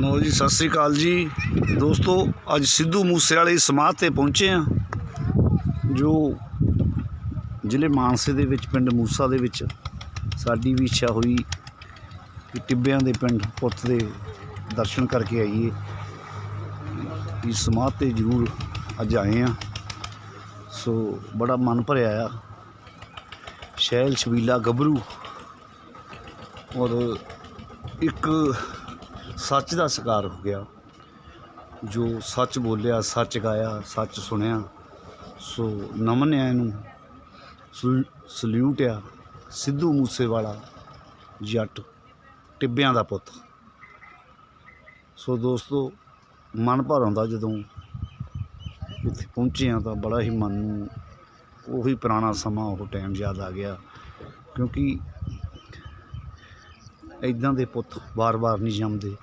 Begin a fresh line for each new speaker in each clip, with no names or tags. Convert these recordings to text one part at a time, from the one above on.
ਲੋ ਜੀ, ਸਤਿ ਸ੍ਰੀ ਅਕਾਲ ਜੀ। ਦੋਸਤੋ, ਅੱਜ ਸਿੱਧੂ ਮੂਸੇ ਵਾਲੇ ਸਮਾਧ ਤੇ ਪਹੁੰਚੇ ਆ ਜੋ ਜ਼ਿਲ੍ਹੇ ਮਾਨਸੇ ਦੇ ਵਿੱਚ, ਪਿੰਡ ਮੂਸਾ ਦੇ ਵਿੱਚ ਸਾਡੀ ਵੀ ਇੱਛਾ ਹੋਈ ਕਿ ਟਿੱਬਿਆਂ ਦੇ ਪਿੰਡ ਪੁੱਤ ਦੇ ਦਰਸ਼ਨ ਕਰਕੇ ਆਈਏ। ਇਸ ਸਮਾਧ ਤੇ ਜ਼ਰੂਰ ਅੱਜ ਆਏ ਆ ਸੋ, ਬੜਾ ਮਨ ਭਰਿਆ ਆ। ਸ਼ੈਲ, ਛਬੀਲਾ, ਗੱਭਰੂ ਔਰ ਇੱਕ ਸੱਚ ਦਾ ਸ਼ਿਕਾਰ ਹੋ ਗਿਆ। ਜੋ ਸੱਚ ਬੋਲਿਆ, ਸੱਚ ਗਾਇਆ, ਸੱਚ ਸੁਣਿਆ, ਸੋ ਨਮਨ ਆ ਇਹਨੂੰ। ਸਲੂਟ ਆ ਸਿੱਧੂ ਮੂਸੇਵਾਲਾ ਜੱਟ ਟਿੱਬਿਆਂ ਦਾ ਪੁੱਤ। ਸੋ ਦੋਸਤੋ, ਮਨ ਭਰ ਆਉਂਦਾ ਜਦੋਂ ਇੱਥੇ ਪਹੁੰਚੇ ਆ ਤਾਂ ਬੜਾ ਹੀ ਮਨ ਨੂੰ ਉਹੀ ਪੁਰਾਣਾ ਸਮਾਂ, ਉਹ ਟਾਈਮ ਯਾਦ ਆ ਗਿਆ। ਕਿਉਂਕਿ ਇਦਾਂ ਦੇ ਪੁੱਤ ਵਾਰ-ਵਾਰ ਨਹੀਂ ਜੰਮਦੇ।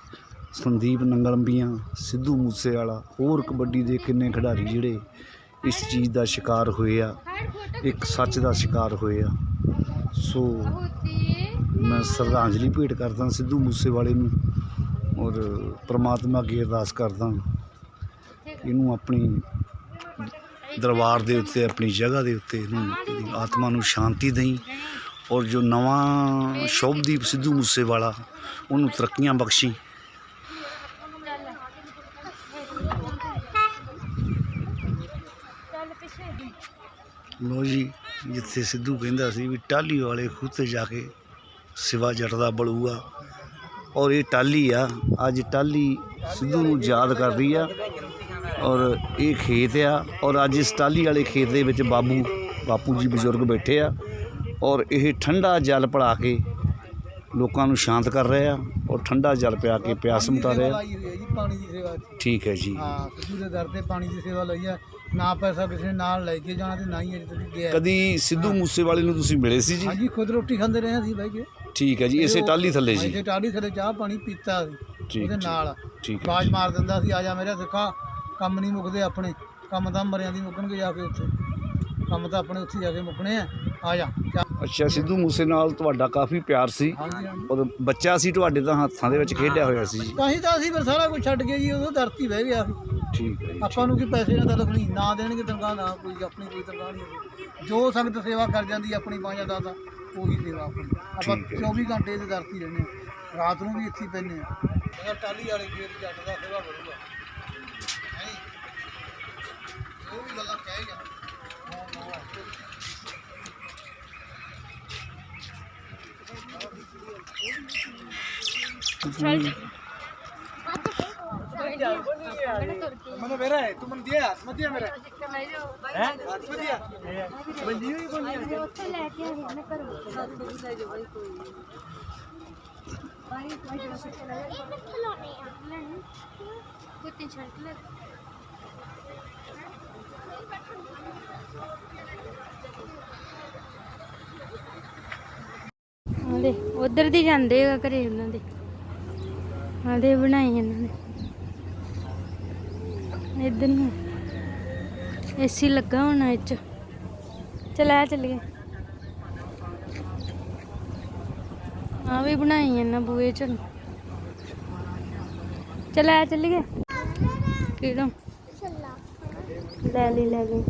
ਸੰਦੀਪ ਨੰਗਲੰਬੀਆਂ, ਸਿੱਧੂ ਮੂਸੇਵਾਲਾ, ਹੋਰ ਕਬੱਡੀ ਦੇ ਕਿੰਨੇ ਖਿਡਾਰੀ ਜਿਹੜੇ ਇਸ ਚੀਜ਼ ਦਾ ਸ਼ਿਕਾਰ ਹੋਏ ਆ, ਇੱਕ ਸੱਚ ਦਾ ਸ਼ਿਕਾਰ ਹੋਏ ਆ। ਸੋ ਮੈਂ ਸ਼ਰਧਾਂਜਲੀ ਭੇਟ ਕਰਦਾ ਸਿੱਧੂ ਮੂਸੇਵਾਲੇ ਨੂੰ ਔਰ ਪ੍ਰਮਾਤਮਾ ਅੱਗੇ ਅਰਦਾਸ ਕਰਦਾ। ਇਹਨੂੰ ਆਪਣੀ ਦਰਬਾਰ ਦੇ ਉੱਤੇ, ਆਪਣੀ ਜਗ੍ਹਾ ਦੇ ਉੱਤੇ ਇਹਨੂੰ ਆਤਮਾ ਨੂੰ ਸ਼ਾਂਤੀ ਦੇਈ। ਔਰ ਜੋ ਨਵਾਂ ਸ਼ੋਭਦੀਪ ਸਿੱਧੂ ਮੂਸੇਵਾਲਾ, ਉਹਨੂੰ ਤਰੱਕੀਆਂ ਬਖਸ਼ੀ। ਲੋ ਜੀ, ਜਿੱਥੇ ਸਿੱਧੂ ਕਹਿੰਦਾ ਸੀ ਵੀ ਟਾਲੀ ਵਾਲੇ ਖੂਹ ਤੇ ਜਾ ਕੇ ਸਿਵਾ ਜੱਟ ਦਾ ਬਲੂਆ। ਔਰ ਇਹ ਟਾਲੀ ਆ, ਅੱਜ ਟਾਲੀ ਸਿੱਧੂ ਨੂੰ ਯਾਦ ਕਰਦੀ ਆ। ਔਰ ਇਹ ਖੇਤ ਆ, ਔਰ ਅੱਜ ਇਸ ਟਾਲੀ ਵਾਲੇ ਖੇਤ ਦੇ ਵਿੱਚ ਬਾਬੂ, ਬਾਪੂ ਜੀ ਬਜ਼ੁਰਗ ਬੈਠੇ ਆ। ਔਰ ਇਹ ਠੰਡਾ ਜਲ ਪਿਲਾ ਕੇ ਲੋਕਾਂ ਨੂੰ ਸ਼ਾਂਤ ਕਰ ਰਹੇ ਆ ਔਰ ਠੰਡਾ ਜਲ ਪਿਆ ਕੇ ਪਿਆਸ ਮਿਟਾ ਰਹੇ ਆ।
ਲਾਈ ਹੋਈ ਹੈ ਜੀ ਪਾਣੀ ਦੀ ਸੇਵਾ
ਠੀਕ ਹੈ ਜੀ।
ਹਾਂ ਸਿੱਧੂ ਦੇ ਦਰ ਤੇ ਪਾਣੀ ਦੀ ਸੇਵਾ ਲਈ ਹੈ ਨਾ ਪੈਸਾ ਕਿਸੇ ਨੇ ਨਾਲ ਲੈ ਕੇ ਜਾਣਾ ਤੇ ਨਾ ਹੀ ਅਜੇ ਤੱਕ ਗਿਆ
ਕਦੀ ਸਿੱਧੂ ਮੂਸੇਵਾਲੇ ਨੂੰ ਤੁਸੀਂ ਮਿਲੇ ਸੀ ਜੀ?
ਹਾਂਜੀ ਖੁਦ ਰੋਟੀ ਖਾਂਦੇ ਰਹੇ ਅਸੀਂ ਬਹਿ ਕੇ
ਠੀਕ ਹੈ ਜੀ ਇਸੇ ਟਾਲੀ ਥੱਲੇ ਜੀ।
ਇਸੇ ਟਾੜੀ ਥੱਲੇ ਚਾਹ ਪਾਣੀ ਪੀਤਾ ਸੀ ਉਹਦੇ ਨਾਲ। ਬਾਜ ਮਾਰ ਦਿੰਦਾ ਸੀ ਆ ਜਾ ਮੇਰੇ ਸਿੱਖਾ ਕੰਮ ਨਹੀਂ ਮੁੱਕਦੇ ਆਪਣੇ। ਕੰਮ ਤਾਂ ਮਰਿਆਂ ਦੀ ਮੁੱਕਣਗੇ ਜਾ ਕੇ ਉੱਥੇ। ਕੰਮ ਤਾਂ ਆਪਣੇ ਉੱਥੇ ਜਾ ਕੇ ਮੁੱਕਣੇ ਆ। ਆ ਜਾ। ਚੱਲ।
ਅੱਛਾ ਸਿੱਧੂ ਮੂਸੇ ਨਾਲ ਤੁਹਾਡਾ ਕਾਫੀ ਪਿਆਰ ਸੀ। ਉਹ ਬੱਚਾ ਸੀ ਤੁਹਾਡੇ ਤਾਂ ਹੱਥਾਂ ਦੇ ਵਿੱਚ ਖੇਡਿਆ ਹੋਇਆ ਸੀ। ਜੀ
ਤਾਂ ਹੀ ਤਾਂ ਅਸੀਂ ਫਿਰ ਸਾਰਾ ਕੁਝ ਛੱਡ ਕੇ ਜੀ ਉਦੋਂ ਧਰਤੀ ਬਹਿ ਗਿਆ।
ਠੀਕ ਹੈ ਜੀ।
ਆਪਾਂ ਨੂੰ ਕੀ ਪੈਸੇ ਨਾਲ ਤਲਕ ਨਹੀਂ ਨਾ ਦੇਣਗੇ ਤਨਖਾਹ ਨਾ ਕੋਈ ਆਪਣੀ ਕੋਈ ਤਨਖਾਹ ਨਹੀਂ ਜੋ ਸੰਗਤ ਸੇਵਾ ਕਰ ਜਾਂਦੀ ਆਪਣੀ ਪਾਂਜਾ ਦਾਦਾ ਉਹੀ ਸੇਵਾ ਆਪਣੀ। ਆਪਾਂ
ਠੀਕ ਹੈ।
24 ਘੰਟੇ ਦੇ ਦਰਤੀ ਰਹਿੰਦੇ ਹਾਂ। ਰਾਤ ਨੂੰ ਵੀ ਇੱਥੇ ਪੈਂਦੇ ਆ ਟਾਲੀ ਵਾਲੇ ਗੇਟ ਜੱਟ ਦਾ ਸੇਵਾ ਕਰੂਗਾ ਨਹੀਂ ਉਹ ਵੀ ਗੱਲਾਂ ਕਹਿ ਗਿਆ मैंने मेरा है तू मन दिया मत दिया मेरा है मत दिया बंदी हुई कौन है
ਉੱਥੇ ਲੈ ਕੇ ਆਏ ਮੈਂ ਘਰੋਂ ਸਾਡੇ ਵੀ ਲੈ ਜਾਓ ਬਾਈ ਕੋਈ ਬਾਈ ਕੋਈ ਜਿਹੜਾ ਸੇ ਚਲਾ ਜਾ ਇਹ ਖਿਲਾਉਣੇ ਆ ਲੈਣੇ ਕੁੱਤੇ ਛੱਡ ਲੈ ਆਲੇ ਉਧਰ ਦੀ ਜਾਂਦੇ ਆ ਘਰੇ ਉਹਨਾਂ ਦੇ ਆਦੇ ਬਣਾਈ ਇਹਨਾਂ ਨੇ। ਇਧਰ ਨੂੰ। ਏਸੀ ਲੱਗਾ ਹੋਣਾ ਇਹ ਚ। ਚਲਾ ਚੱਲੀਏ। ਆ ਵੀ ਬਣਾਈ ਇਹਨਾਂ ਬੂਏ ਚ। ਚਲਾ ਚੱਲੀਏ। ਕਿਹੜਾ? ਲੈ ਲਈ ਲੈ ਲਈ।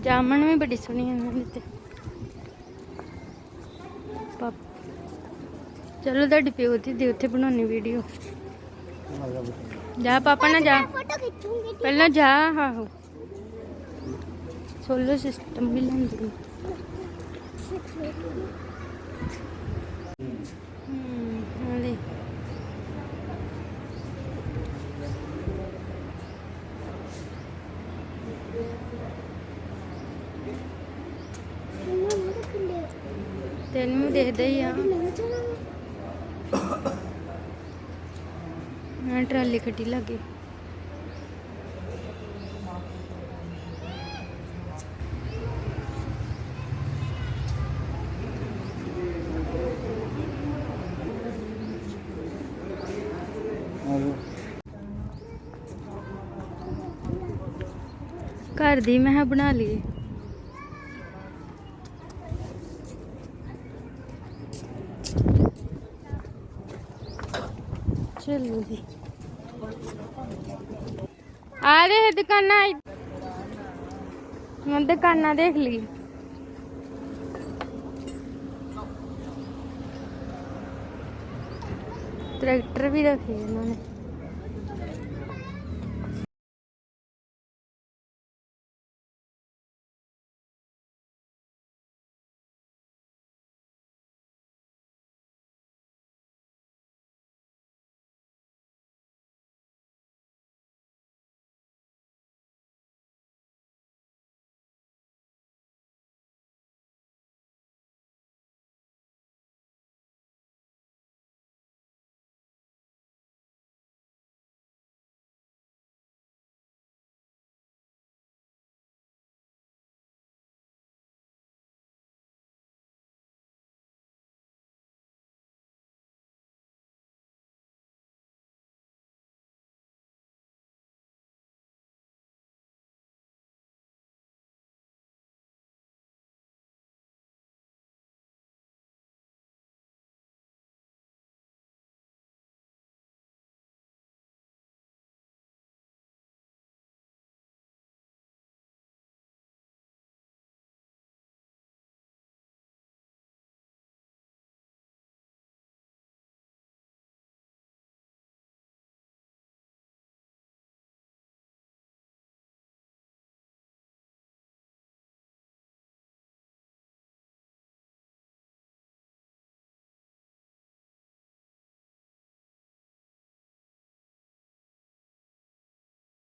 ਜਾਮਣ ਵੀ ਬੜੀ ਸੋਹਣੀ ਇਹਨਾਂ ਦੀ ਤੇ। ਚਲੋ ਤੁਹਾਡੀ ਪਿਓ ਦੀ ਦੇ ਉੱਥੇ ਬਣਾਉਣੀ ਵੀਡੀਓ ਜਾ ਪਾਪਾ ਨਾ ਜਾ। ਪਹਿਲਾਂ ਜਾ, ਆਹੋ। ਸੋਲਰ ਸਿਸਟਮ ਵੀ ਲੈਂਦੀ ਤੈਨੂੰ ਵੀ ਦੇਖਦਾ ਹੀ ਆ। ਹਾਂ ਟਰਾਲੀ ਖੱਟੀ ਲੱਗੇ। ਘਰ ਦੀ ਮੈਂ ਬਣਾ ਲਈ ਚਲੋ ਆ ਰਹੇ ਦੁਕਾਨਾਂ ਮੈਂ ਦੁਕਾਨਾਂ ਦੇਖ ਲਈ। ਟਰੈਕਟਰ ਵੀ ਰੱਖੇ ਇਹਨਾਂ ਨੇ।